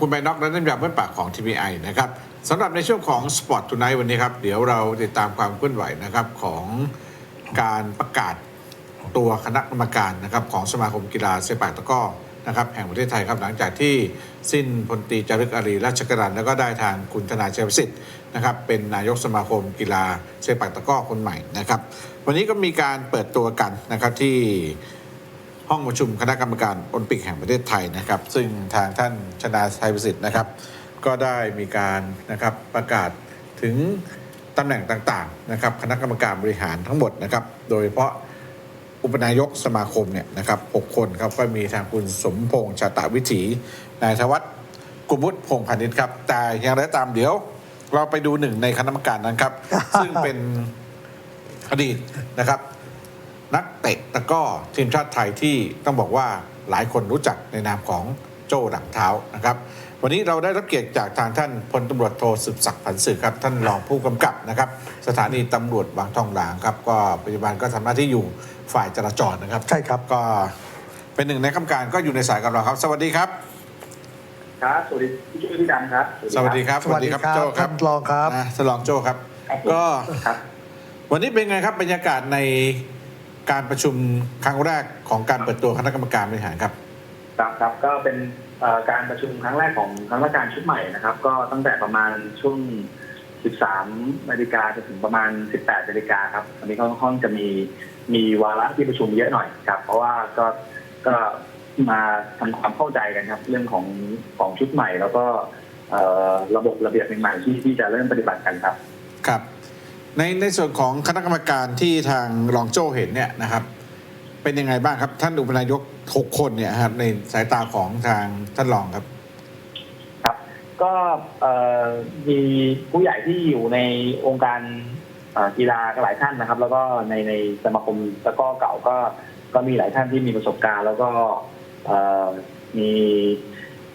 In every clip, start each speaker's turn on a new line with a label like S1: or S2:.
S1: คุณใบน็อกและน้ำยาเมื่อปากของ TPI นะครับสำหรับในช่วงของ Sport Tonight วันนี้ครับ เดี๋ยวเราติดตามความเคลื่อนไหวนะครับของการประกาศตัวคณะกรรมการนะครับของสมาคมกีฬาเซปักตะก้อนะครับแห่งประเทศไทยครับหลังจากที่สิ้นพลตรีจารึกอารีราชกรันแล้วก็ได้ทางคุณธนาชัยประสิทธิ์นะครับเป็นนายกสมาคมกีฬาเซปักตะก้อคนใหม่นะครับวันนี้ก็มีการเปิดตัวกันนะครับที่ ห้องประชุมคณะกรรมการโอลิมปิกแห่งประเทศไทยนะครับ ซึ่งทางท่านชนาชัยประสิทธิ์นะครับ ก็ได้มีการนะครับประกาศถึงตำแหน่งต่างๆนะครับคณะกรรมการบริหารทั้งหมดนะครับ โดยเฉพาะอุปนายกสมาคมเนี่ยนะครับหกคนครับก็มีทางคุณสมพงษ์ชาตาวิถีนายธวัฒน์กุมุตพงษ์พานิชครับ แต่อย่างไรก็ตามเดี๋ยว เราไปดูหนึ่งในคณะกรรมการนั้นครับ ซึ่งเป็นอดีตนะครับ นักเตะตะกร้อทีมชาติไทยที่ต้องบอกว่าหลายคนรู้จักในนามของโจ้ดังเท้านะครับ วันนี้เราได้รับเกียรติจากทางท่านพลตำรวจโทสืบศักดิ์ผันสือครับ ท่านรองผู้กำกับนะครับ สถานีตำรวจบางทองหลางครับ ก็ปัจจุบันก็ทำหน้าที่อยู่ฝ่ายจราจรนะครับ
S2: ใช่ครับ
S1: ก็เป็นหนึ่งในกรรมการก็อยู่ในสายกับเราครับ สวัสดีครับ
S3: ครับสวัสดีพี่ช่วยพี่ดำครับ
S1: สวัสดีครับ
S2: สวัสดีครับ
S1: โจ้ครับ
S2: ท่านรองครับ
S1: นะท่านรองโจ้ครับ
S3: ครับผม
S1: ก็
S3: ครับ
S1: วันนี้เป็นไงครับบรรยากาศใน การประชุมครั้งแรกของการเปิดตัวคณะกรรมการบริหารครับ
S3: ครับครับก็เป็นเอ่อการประชุมครั้งแรกของคณะกรรมการชุดใหม่นะครับ ก็ตั้งแต่ประมาณช่วง 13นาฬิกาจนถึงประมาณ 18นาฬิกาครับอันนี้ก็ค่อนข้างจะมีมีวาระที่ประชุมเยอะหน่อยครับ เพราะว่าก็ก็มาทำความเข้าใจกันครับ เรื่องของของชุดใหม่ แล้วก็เอ่อระบบระเบียบใหม่ๆที่ที่จะเริ่มปฏิบัติกันครับ
S1: ครับ ในในส่วนของคณะกรรมการที่ทางรองโจ้เห็นเนี่ยนะครับ เป็นยังไงบ้างครับ ท่านอุปนายกหกคนเนี่ยครับในสายตาของทางท่านรองครับ
S3: ครับ ก็เอ่อมีผู้ใหญ่ที่อยู่ในองค์การเอ่อกีฬาก็หลายท่านนะครับ แล้วก็ในในสมาคมตะกร้อเก่าก็ก็มีหลายท่านที่มีประสบการณ์ แล้วก็เอ่อมี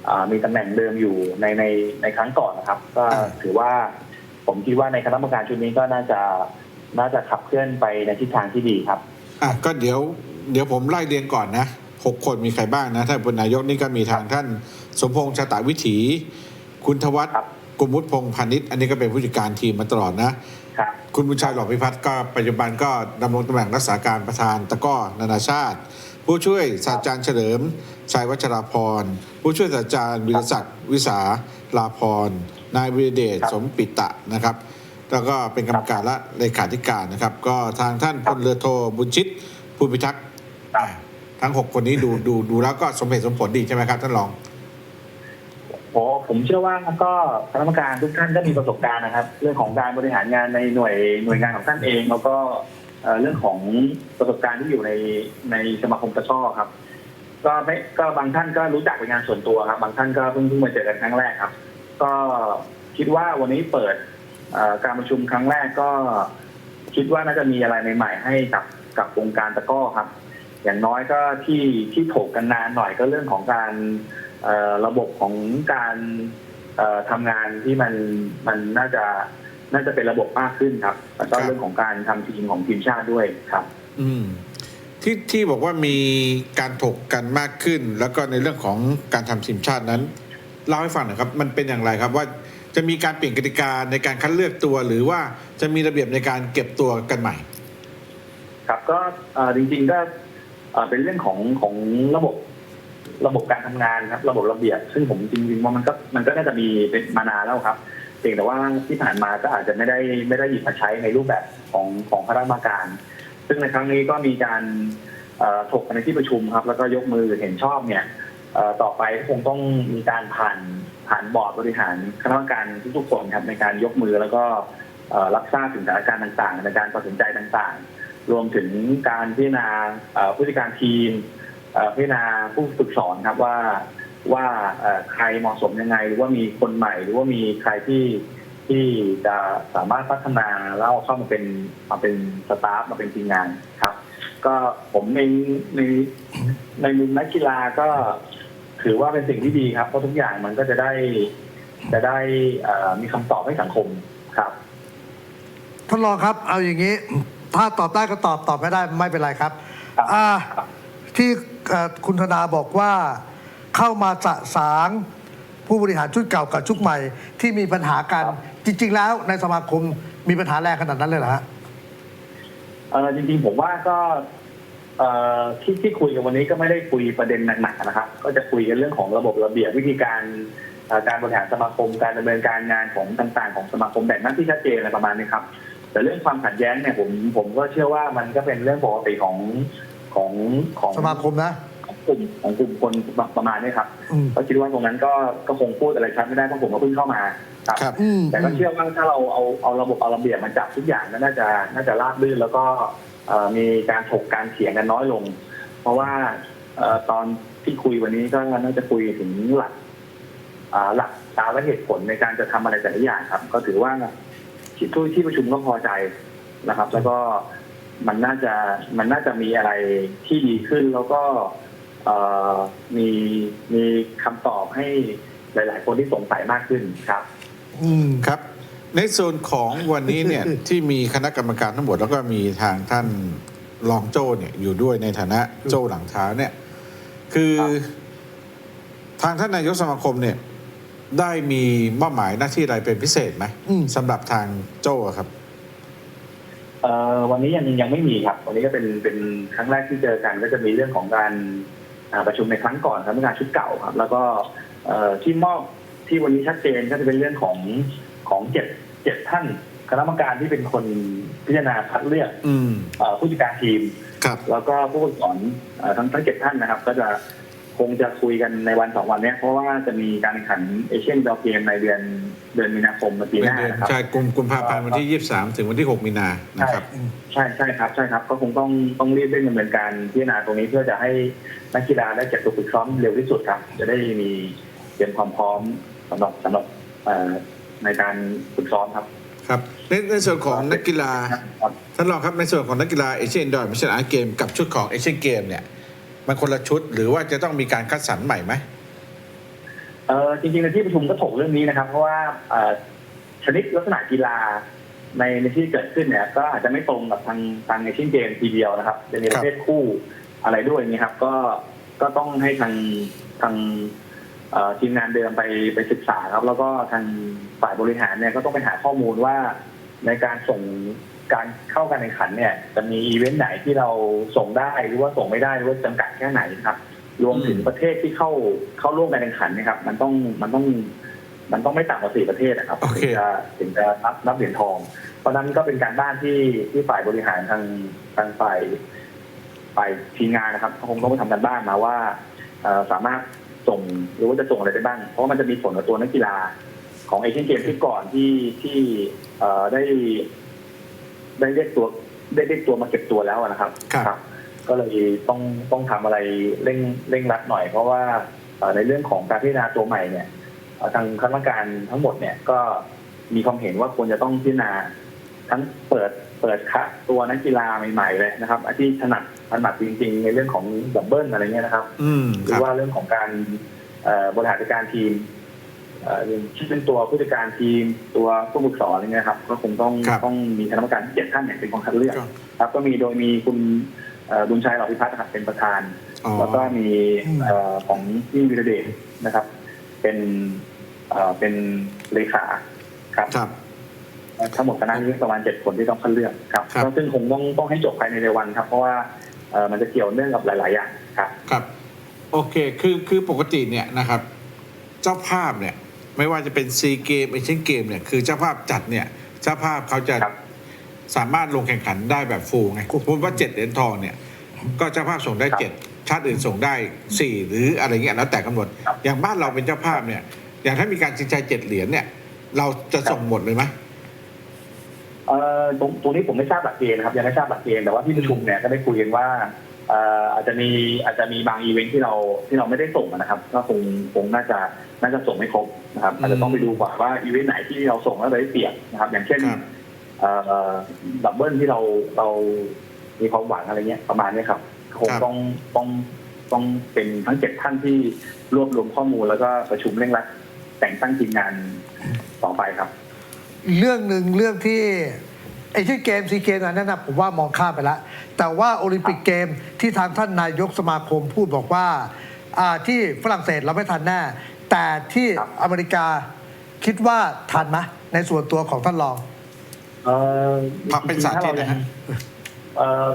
S3: เอ่อมีตำแหน่งเดิมอยู่ในในในครั้งก่อนนะครับ ก็
S1: อ่า
S3: ถือว่า ผมคิดว่าในคณะกรรมการชุดนี้ก็น่าจะน่าจะขับเคลื่อนไปในทิศทางที่ดีครับ
S1: อะก็เดี๋ยวเดี๋ยวผมไล่เรียงก่อนนะหกคนมีใครบ้างนะท่านอุปนายกนี่ก็มีทางท่าน สมพงษ์ชาตาวิถี คุณทวัฒน์
S3: ครับ
S1: กุมุตพงษ์พานิชอันนี้ก็เป็นผู้จัดการทีมมาตลอดนะ
S3: ครับ
S1: คุณบุญชัยหล่อพิพัฒน์ก็ปัจจุบันก็ดำรงตำแหน่งรักษาการประธานตะกร้อนานาชาติ ผู้ช่วยศาสตราจารย์เฉลิมชัยวัชราพร ผู้ช่วยศาสตราจารย์วิรศักดิ์วิสาลาพร นายวิเดชสมปิตะนะครับ แล้วก็เป็นกรรมการและเลขาธิการนะครับ ก็ทางท่านพลเรือโทบุญชิตภูมิพิทักษ์ทั้ง6คนนี้ดูดูดูแล้วก็สมเหตุสมผลดีใช่ไหมครับท่านรอง
S3: โอ้ผมเชื่อว่าก็คณะกรรมการทุกท่านก็มีประสบการณ์นะครับ เรื่องของการบริหารงานในหน่วยหน่วยงานของท่านเอง แล้วก็เรื่องของประสบการณ์ที่อยู่ในในสมาคมตะกร้อครับ ก็ไม่ก็บางท่านก็รู้จักเป็นงานส่วนตัวครับ บางท่านก็เพิ่งเพิ่งมาเจอกันครั้งแรกครับ ก็คิดว่าวันนี้เปิดการประชุมครั้งแรกก็ คิดว่าน่าจะมีอะไรใหม่ ๆ ให้กับกับวงการตะก้อครับ อย่างน้อยก็ที่ที่ถกกันนานหน่อยก็เรื่องของการระบบของการเอ่อทำงานที่มันมันน่าจะน่าจะเป็นระบบมากขึ้นครับแล้วก็เรื่องของการทำทีมของทีมชาติด้วยครับ
S1: อืมที่ที่บอกว่ามีการถกกันมากขึ้น แล้วก็ในเรื่องของการทำทีมชาตินั้น เล่าให้ฟังหน่อยครับ มันเป็นอย่างไรครับว่าจะมีการเปลี่ยนกติกาในการคัดเลือกตัว หรือว่าจะมีระเบียบในการเก็บตัวกันใหม่
S3: ครับก็จริงๆก็เป็นเรื่องของของระบบระบบการทำงานครับ ระบบระเบียบ ซึ่งผมจริงๆว่ามันก็มันก็น่าจะมีเป็นมานานแล้วครับเพียงแต่ว่าที่ผ่านมาก็อาจจะไม่ได้ไม่ได้หยิบมาใช้ในรูปแบบของของคณะกรรมการ ซึ่งในครั้งนี้ก็มีการถกกันในที่ประชุมครับ แล้วก็ยกมือเห็นชอบเนี่ย ต่อไปคงต้องมีการผ่านผ่านบอร์ดบริหารคณะกรรมการทุกๆคนครับในการยกมือแล้วก็รับทราบถึงสถานการณ์ต่างๆ ในการตัดสินใจต่างๆ รวมถึงการพิจารณาผู้จัดการทีมพิจารณาผู้ฝึกสอนครับว่าว่าใครเหมาะสมยังไง หรือว่ามีคนใหม่ หรือว่ามีใครที่ที่จะสามารถพัฒนาแล้วเอาเข้ามาเป็นมาเป็นสตาฟมาเป็นทีมงานครับ ก็ผมในในในมุมนักกีฬาก็ ถือว่าเป็นสิ่งที่ดีครับเพราะทุกอย่างมันก็จะได้ จะได้เอ่อมีคำตอบให้สังคมครับ
S2: ท่านรองครับเอาอย่างนี้ ถ้าตอบได้ก็ตอบตอบไม่ได้ไม่เป็นไรครับ
S3: ครับ
S2: อ่าที่เอ่อคุณธนาบอกว่าเข้ามาสะสางผู้บริหารชุดเก่ากับชุดใหม่ ที่มีปัญหากัน
S3: ครับ
S2: จริง ๆ แล้วในสมาคมมีปัญหาแรงขนาดนั้นเลยเหรอฮะ
S3: เออจริงๆผมว่าก็เอ่อ ที่ที่คุยกันวันนี้ก็ไม่ได้คุยประเด็นหนักๆนะครับ ก็จะคุยกันเรื่องของระบบระเบียบวิธีการเอ่อการบริหารสมาคมการดำเนินการงานของต่างๆ ของสมาคมแบ่งหน้าที่ชัดเจนอะไรประมาณนี้ครับ แต่เรื่องความขัดแย้งเนี่ยผมผมก็เชื่อว่ามันก็เป็นเรื่องปกติของของของ
S2: สมาคมนะ
S3: ของกลุ่มของกลุ่มคนประมาณนี้ครับ
S2: อืม
S3: ก็คิดว่าตรงนั้นก็ก็คงพูดอะไรชัดไม่ได้เพราะผมก็เพิ่งเข้ามาครับ
S1: ครับ
S2: อืม
S3: แต่ก็เชื่อว่าถ้าเราเอาเอาระบบเอาระเบียบมาจับทุกอย่างก็น่าจะน่าจะราบรื่นแล้วก็เอ่อ มีการถกการเถียงกันน้อยลง เพราะว่าตอนที่คุยวันนี้ก็น่าจะคุยถึงหลักหลักตามและเหตุผลในการจะทำอะไรแต่ละอย่างครับ ก็ถือว่าที่ทุที่ประชุมก็พอใจนะครับ แล้วก็มันน่าจะมันน่าจะมีอะไรที่ดีขึ้นแล้วก็มีมีคำตอบให้หลาย ๆ คนที่สงสัยมากขึ้นครับ
S2: อืม
S1: ครับ ในส่วนของวันนี้เนี่ย ที่มีคณะกรรมการทั้งหมดแล้วก็มีทางท่านรองโจ้เนี่ยอยู่ด้วยในฐานะโจ้หลังเท้าเนี่ย คือ
S3: ครับ
S1: ทางท่านนายกสมาคมเนี่ย ได้มีมอบหมายหน้าที่อะไรเป็นพิเศษไหม
S2: อืม
S1: สำหรับทางโจ้อะครับ
S3: เอ่อวันนี้ยังยังไม่มีครับ วันนี้ก็เป็นเป็นครั้งแรกที่เจอกัน ก็จะมีเรื่องของการอ่าประชุมในครั้งก่อนครับงานชุดเก่าครับ แล้วก็เอ่อที่มอบที่วันนี้ชัดเจนก็จะเป็นเรื่องของของเจ็ด เจ็ดท่านคณะกรรมการที่เป็นคนพิจารณาคัดเลือก
S1: อืม
S3: เอ่อผู้จัดการทีม
S1: ครับ
S3: แล้วก็ผู้ฝึกสอนเอ่อทั้งทั้งเจ็ดท่านนะครับ ก็จะคงจะคุยกันในวันสองวันเนี้ยเพราะว่าจะมีการแข่งขันเอเชียนดอเกมในเดือนเดือนมีนาคมปีหน้านะครับ
S1: ใช่กุมกุมภาพันธ์วันที่ 23 ถึงวันที่ 6 มีนานะครับ
S3: ใช่ใช่ครับใช่ครับ ก็คงต้องต้องรีบเร่งดำเนินการพิจารณาตรงนี้เพื่อจะให้นักกีฬาได้เก็บตัวฝึกซ้อมเร็วที่สุดครับ จะได้มีเตรียมความพร้อมสำหรับสำหรับเอ่อ ในการฝึกซ้อมครับ
S1: ครับในในส่วนของนักกีฬา
S3: ครับ
S1: ท่านรองครับในส่วนของนักกีฬาเอเชียนดอยมิชชั่นอาร์เกมกับชุดของเอเชียนเกมเนี่ยมันคนละชุดหรือว่าจะต้องมีการคัดสรรใหม่ไหม
S3: เอ่อจริงๆในที่ประชุมก็ถกเรื่องนี้นะครับ เพราะว่าเอ่อชนิดลักษณะกีฬาในในที่เกิดขึ้นเนี่ย ก็อาจจะไม่ตรงกับทางทางเอเชียนเกมทีเดียวนะครับจะมีประเภทคู่อะไรด้วยนี่ครับ ก็ก็ต้องให้ทางทางเอ่อ ทีมงานเดิมไปไปศึกษาครับ แล้วก็ทางฝ่ายบริหารเนี่ยก็ต้องไปหาข้อมูลว่าในการส่งการเข้าการแข่งขันเนี่ย จะมีอีเวนต์ไหนที่เราส่งได้หรือว่าส่งไม่ได้หรือว่าจำกัดแค่ไหนครับ รวมถึงประเทศที่เข้าเข้าร่วมการแข่งขันเนะครับ มันต้องมันต้องมันต้องไม่ต่ำกว่าสี่ประเทศนะครับ
S1: โอเค
S3: ถึงจะถึงจะรับรับเหรียญทอง เพราะฉะนั้นก็เป็นการบ้านที่ที่ฝ่ายบริหารทางทางฝ่ายฝ่ายทีมงานนะครับเขาคงต้องไปทำการบ้านมาว่าเอ่อสามารถ ส่งหรือว่าจะส่งอะไรไปบ้าง เพราะว่ามันจะมีผลกับตัวนักกีฬา ของเอเชียนเกมที่ก่อนที่ที่เอ่อได้ ได้เรียกตัว ได้เรียกตัวมาเก็บตัวแล้วนะครับ
S1: ครับ
S3: ก็เลยต้องต้องทำอะไรเร่งเร่งรัดหน่อย เพราะว่าเอ่อในเรื่องของการพิจารณาตัวใหม่เนี่ยเอ่อทางคณะกรรมการทั้งหมดเนี่ยก็มีความเห็นว่าควรจะต้องพิจารณาทั้งเปิดเปิดคัดตัวนักกีฬาใหม่ๆเลยนะครับอาที่ถนัด ถนัดจริง ๆ ในเรื่องของดับเบิลอะไรเงี้ยนะครับ
S1: อืม
S3: ห
S1: ค
S3: รื
S1: รั
S3: อบว่าเรื่องของการเอ่อบริหารจัดการทีมเอ่อที่เป็นตัวผู้จัดการทีมตัวผู้ฝึกสอนอะไรเงี้ยครับ ก็คงต้อง
S1: ครับ
S3: ต้องมีคณะกรรมการเจ็ดท่านเนี่ยเป็นคนคัดเลือก
S1: ครับ
S3: ครับก็มีโดยมีคุณเอ่อบุญชัยเหล่าพิพัฒน์นะครับเป็นประธาน
S1: อ๋อ
S3: แล้วก็มี
S2: อืม
S3: เอ่อของพี่วิรเดชนะครับ เป็นเอ่อเป็นเลขาครับ
S1: ครับ
S3: ทั้งหมดคณะนี้ประมาณเจ็ดคนที่ต้องคัดเลือกครับ
S1: ครับ
S3: ก็ซึ่งคงต้องต้องให้จบภายในเร็ววันครับ เพราะว่าเอ่อ มันจะเกี่ยวเนื่องกับหลาย ๆ อย่างครับ
S1: ครับ โอเคคือคือปกติเนี่ยนะครับ เจ้าภาพเนี่ยไม่ว่าจะเป็นซีเกมเอเชียนเกมเนี่ยคือเจ้าภาพจัดเนี่ย เจ้าภาพเขาจะ
S3: ครับ
S1: สามารถลงแข่งขันได้แบบฟูลไงสมมติว่าเจ็ดเหรียญทองเนี่ย ก็เจ้าภาพส่งได้
S3: ครับ
S1: เจ็ดชาติอื่นส่งได้สี่หรืออะไรเงี้ยแล้วแต่กำหนด
S3: ครับ
S1: อย่างบ้านเราเป็นเจ้าภาพเนี่ย อย่างถ้ามีการชิงชัยเจ็ดเหรียญเนี่ย เราจะส่งหมดเลยไหม
S3: เอ่อตรงตรงนี้ผมไม่ทราบหลักเกณฑ์นะครับยังไม่ทราบหลักเกณฑ์แต่ว่าที่ประชุมเนี่ยก็ได้คุยกันว่าเอ่ออาจจะมีอาจจะมีบางอีเวนท์ที่เราที่เราไม่ได้ส่งนะครับ ก็คงคงน่าจะน่าจะส่งไม่ครบนะครับอาจจะต้องไปดูก่อนว่าอีเวนต์ไหนที่เราส่งแล้วเราได้เปรียบนะครับ อย่างเช่น
S1: ครับ
S3: เอ่อดับเบิลที่เราเรามีความหวังอะไรเงี้ยประมาณเนี้ยครับคง
S1: ครับ
S3: ต้องต้องต้องเป็นทั้งเจ็ดท่านที่รวบรวมข้อมูลแล้วก็ประชุมเร่งรัดแต่งตั้งทีมงานต่อไปครับ
S2: เรื่องหนึ่งเรื่องที่ไอ้ที่เกมซีเกมอันนั้นนะผมว่ามองข้ามไปแล้วแต่ว่าโอลิมปิกเกมที่ทางท่านนายกสมาคมพูดบอกว่าอ่าที่ฝรั่งเศสเราไม่ทันแน่ แต่ที่
S3: ครับ
S2: อเมริกาคิดว่าทันไหมในส่วนตัวของท่านรอง
S3: เอ่อ
S1: พักเป็นสาธิตนะฮะ
S3: เอ่อ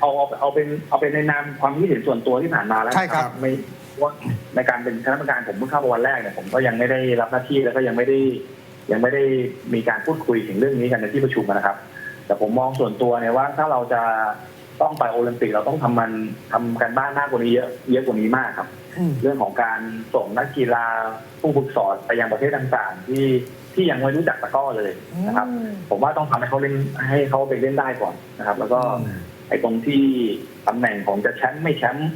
S3: เอาเอาเอาเป็นเอาเป็นในนามความคิดเห็นส่วนตัวที่ผ่านมาแล้ว
S2: ใช่ครับ
S3: ไม่ว่าในการเป็นคณะกรรมการผมเพิ่งเข้ามาวันแรกเนี่ยผมก็ยังไม่ได้รับหน้าที่แล้วก็ยังไม่ได้ ยังไม่ได้มีการพูดคุยถึงเรื่องนี้กันในที่ประชุมนะครับ แต่ผมมองส่วนตัวเนี่ยว่าถ้าเราจะต้องไปโอลิมปิกเราต้องทำมันทำกันบ้านมากกว่านี้เยอะเยอะกว่านี้มากครับ
S2: อืม
S3: เรื่องของการส่งนักกีฬาผู้ฝึกสอนไปยังประเทศต่างๆ ที่ที่ยังไม่รู้จักตะกร้อเลยนะครับ ผมว่าต้องทำให้เขาเล่นให้เขาไปเล่นได้ก่อนนะครับ แล้วก็ไอ้ตรงที่ตำแหน่งของจะแชมป์ไม่แชมป์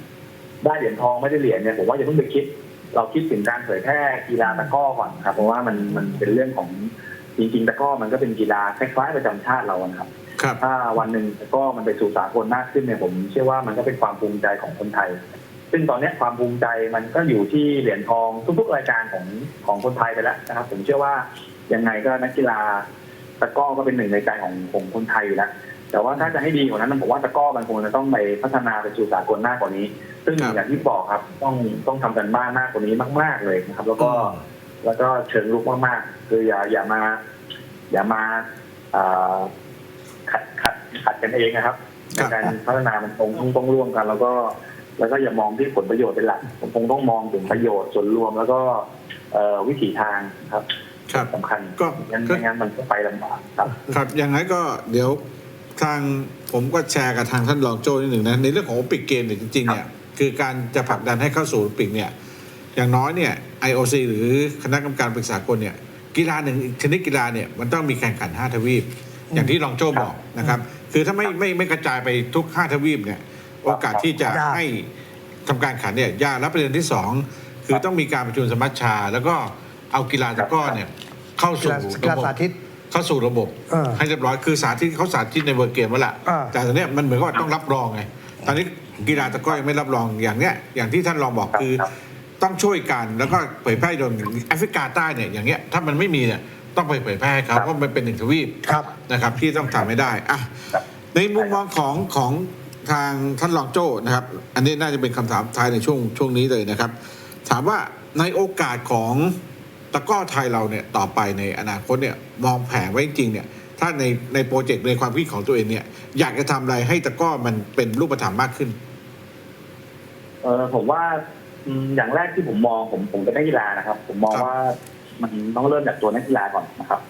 S3: ได้เหรียญทองไม่ได้เหรียญเนี่ยผมว่าอย่าเพิ่งไปคิด เราคิดถึงการเผยแพร่กีฬาตะกร้อก่อนครับ เพราะว่ามันมันเป็นเรื่องของจริงๆตะกร้อมันก็เป็นกีฬาคล้ายๆประจำชาติเรานะครับ
S1: ครับ
S3: ถ้าวันหนึ่งตะกร้อมันไปสู่สากลมากขึ้นเนี่ยผมเชื่อว่ามันก็เป็นความภูมิใจของคนไทย ซึ่งตอนเนี้ยความภูมิใจมันก็อยู่ที่เหรียญทองทุกๆรายการของของคนไทยไปแล้วนะครับ ผมเชื่อว่ายังไงก็นักกีฬาตะกร้อก็เป็นหนึ่งในใจของของคนไทยอยู่แล้ว แต่ว่าถ้าจะให้ดีกว่านั้นผมว่าตะกร้อมันคงจะต้องไปพัฒนาไปสู่สากลมากกว่านี้ ซึ่ง
S1: ครับ
S3: อย่างที่บอกครับต้องต้องทำกันบ้านมากกว่านี้มาก ๆเลยนะครับ แล้วก็แล้วก็เชิงลุกมากๆ คืออย่าอย่ามา อย่ามาอ่าขัดขัดขัดกันเองนะครับใน
S1: ครับ
S3: การพัฒนามันคงต้องต้องร่วมกัน แล้วก็แล้วก็อย่ามองที่ผลประโยชน์เป็นหลักผมคงต้องมองถึงประโยชน์ส่วนรวมแล้วก็เอ่อวิถีทางครับ
S1: ครับ
S3: สำคัญ
S1: ก็
S3: งั้น
S1: ก็
S3: ไม่งั้นมันก็ไปลำบากครับ
S1: ครับอย่างไรก็เดี๋ยว ทางผมก็แชร์กับทางท่านรองโจ้นิดหนึ่งนะในเรื่องของโอลิมปิกเกมเนี่ยจริงๆเนี่ยคือการจะผลักดันให้เข้าสู่โอลิมปิกเนี่ยอย่างน้อยเนี่ย IOC หรือคณะกรรมการปรึกษากลเนี่ยกีฬาหนึ่งชนิดกีฬาเนี่ยมันต้องมีแข่งขัน 5 ทวีป อย่างที่รองโจ้บอกนะครับ คือถ้าไม่ไม่ไม่กระจายไปทุก 5 ทวีปเนี่ยโอกาสที่จะ
S2: ยาก
S1: ให้ทำการแข่งขันเนี่ยยากและประเด็นที่สองคือต้องมีการประชุมสมัชชา แล้วก็เอากีฬาตะกร้อเนี่ยเข้า
S2: กี
S1: สู่
S2: ฬากี
S1: ระ
S2: ฬา
S1: บบ
S2: สาธิต
S1: เข้าสู่ระบบ
S2: เออ
S1: ให้เรียบร้อยคือสาธิตเขาสาธิตในเวอร์เกมแล้วล่ะ
S2: อ่า
S1: แต่ตอนเนี้ยมันเหมือนกับว่าต้องรับรองไงตอนนี้กีฬาตะกร้อยังไม่รับรองอย่างเนี้ยอย่างที่ท่านรองบอก
S3: ครับ
S1: คือ
S3: ครับ
S1: ต้องช่วยกันแล้วก็เผยแพร่โดยแอฟริกาใต้เนี่ยอย่างเงี้ยถ้ามันไม่มีเนี่ยต้องไปเผยแพร่ให้เขาเพราะมันเป็นหนึ่งทวีป
S2: ครับ
S1: นะครับที่ต้องทำให้ได้อะ
S3: ครับ
S1: ในมุมมองของของทางท่านรองโจ้นะครับ อันนี้น่าจะเป็นคำถามท้ายในช่วงช่วงนี้เลยนะครับ ถามว่าในโอกาสของ ตะกร้อไทยเราเนี่ยต่อไปในอนาคตเนี่ยมองแผนไว้จริงๆเนี่ยถ้าในในโปรเจกต์ในความคิดของตัวเองเนี่ย อยากจะทำอะไรให้ตะกร้อมันเป็นรูปธรรมมากขึ้น
S3: เออผมว่าอืมอย่างแรกที่ผมมองผมผมเป็นนักกีฬานะครับ ผมมอง
S1: ครับ
S3: ว่ามันต้องเริ่มจากตัวนักกีฬาก่อนนะครับ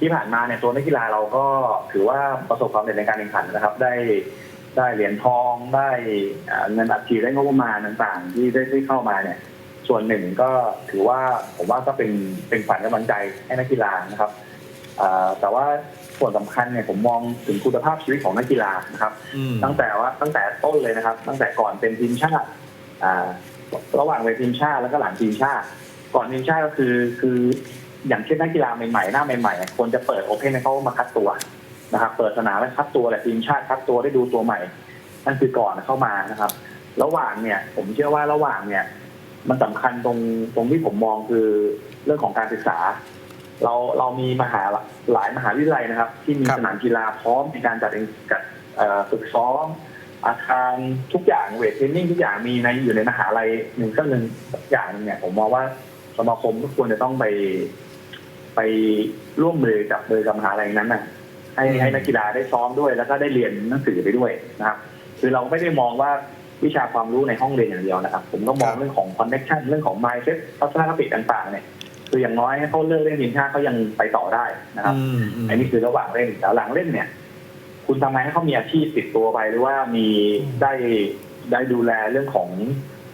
S3: ที่ผ่านมาเนี่ยตัวนักกีฬาเราก็ถือว่าประสบความสำเร็จในการแข่งขันนะครับ ได้ได้เหรียญทองได้อ่าเงินอัดฉีดได้งบประมาณต่างๆ ที่ได้ได้เข้ามาเนี่ย ส่วนหนึ่งก็ถือว่าผมว่าก็เป็นเป็นขวัญกำลังใจให้นักกีฬานะครับอ่าแต่ว่าส่วนสำคัญเนี่ยผมมองถึงคุณภาพชีวิตของนักกีฬานะครับ
S1: อืม
S3: ตั้งแต่ว่าตั้งแต่ต้นเลยนะครับ ตั้งแต่ก่อนเป็นทีมชาติอ่าระหว่างเป็นทีมชาติแล้วก็หลังทีมชาติ ก่อนทีมชาติก็คือคืออย่างเช่นนักกีฬาใหม่ๆหน้าใหม่ๆควรจะเปิดโอเพนให้เขามาคัดตัวนะครับเปิดสนามแล้วคัดตัวแหละทีมชาติคัดตัวได้ดูตัวใหม่นั่นคือก่อนเข้ามานะครับ ระหว่างเนี่ย ผมเชื่อว่าระหว่างเนี่ย มันสำคัญตรงตรงที่ผมมองคือเรื่องของการศึกษา เราเรามีมหาหลายมหาวิทยาลัยนะครับ ที่มี
S1: ครับ
S3: สนามกีฬาพร้อมในการจัดเองจัดเอ่อฝึกซ้อมอาคารทุกอย่างเวทเทรนนิ่งทุกอย่างมีในอยู่ในมหาลัยหนึ่งก็หนึ่งสักอย่างหนึงเนี่ยผมมองว่าสมาคมก็ควรจะต้องไป ไปร่วมมือกับโดยกับมหาลัยนั้นน่ะให้ให้นักกีฬาได้ซ้อมด้วย แล้วก็ได้เรียนหนังสือไปด้วยนะครับ คือเราไม่ได้มองว่า วิชาความรู้ในห้องเรียนอย่างเดียวนะครับ ผมก็มอง
S1: ครับ
S3: เรื่องของคอนเน c t ชันเรื่องของ mindset ทัศนคติต่างๆเนี่ยคืออย่างน้อยให้เขาเลิกเล่นทีมชาติเขายังไปต่อได้นะครับ
S1: อืมอืม
S3: อันนี้คือระหว่างเล่นแต่หลังเล่นเนี่ย คุณทำไงให้เขามีอาชีพติดตัวไปหรือว่ามีได้ได้ดูแลเรื่องของ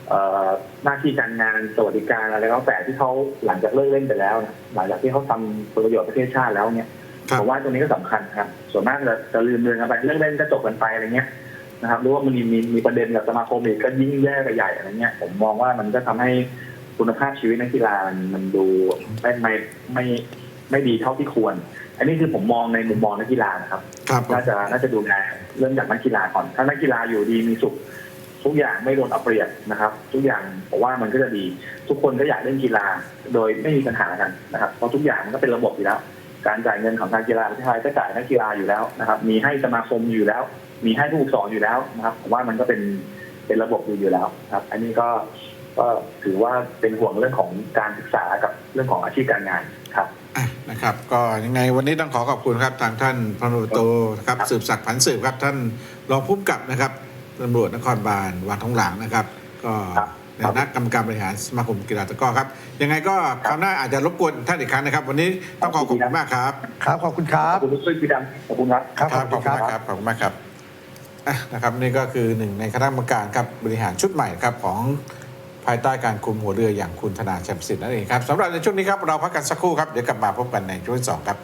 S3: เอ่อหน้าที่การงานสวัสดิการอะไรก็แล้วแต่ที่เขาหลังจากเลิกเล่นไปแล้วเนี่ยหลังจากที่เขาทำผลประโยชน์ประเทศชาติแล้วเนี่ย
S1: ครับ
S3: ผมว่าตรงนี้ก็สำคัญครับ ส่วนมากจะจะลืมเรื่องกันไปเรื่องเล่นก็จบกันไปอะไรเงี้ย นะครับหรือว่ามันมีมีมีประเด็นกับสมาคมอีกก็ยิ่งแย่ไปใหญ่อะไรเงี้ยผมมองว่ามันก็ทำให้คุณภาพชีวิตนักกีฬามันมันดูไม่ไม่ไม่ไม่ดีเท่าที่ควร อันนี้คือผมมองในมุมมองนักกีฬานะครับ
S1: ครับ
S3: น่าจะน่าจะดูแลเรื่องจากนักกีฬาก่อน ถ้านักกีฬาอยู่ดีมีสุขทุกอย่างไม่โดนเอาเปรียบนะครับ ทุกอย่างผมว่ามันก็จะดี ทุกคนก็อยากเล่นกีฬาโดยไม่มีปัญหากันนะครับเพราะทุกอย่างมันก็เป็นระบบอยู่แล้ว การจ่ายเงินของทางกีฬาประเทศไทยก็จ่ายนักกีฬาอยู่แล้วนะครับ มีให้สมาคมอยู่แล้ว มีให้ผู้ฝึกสอนอยู่แล้วนะครับผมว่ามันก็เป็นเป็นระบบอยู่อยู่แล้วครับ อันนี้ก็ก็ถือว่าเป็นห่วงเรื่องของการศึกษากับเรื่องของอาชีพการงานครับ
S1: อะนะครับ ก็ยังไงวันนี้ต้องขอขอบคุณครับทางท่านพันตำรวจโทครับ
S3: ครับ
S1: สืบศักดิ์ผันสืบครับท่านรองผู้กำกับนะครับตำรวจนครบาลวานทองหลางนะครับ ก็
S3: ครับ
S1: ในฐานะกรรมการบริหารสมาคมกีฬาตะกร้อครับยังไงก็คราวหน้าอาจจะรบกวนท่านอีกครั้งนะครับ วันนี้ต้องขอขอบคุณมากครับ
S2: ครับขอบคุณครั
S3: ข
S2: บ
S3: อบคุณพี่พี่ดำขอบคุณครับ
S2: ครับ
S1: ขอบคุณมากครับขอบคุณมากครับอะ นะครับนี่ก็คือหนึ่งในคณะกรรมการครับบริหารชุดใหม่ครับของภายใต้การคุมหัวเรืออย่างคุณธนาแชมป์สิทธิ์นั่นเองครับสำหรับในช่วงนี้ครับเราพักกันสักครู่ครับเดี๋ยวกลับมาพบกันในช่วงที่สองครับ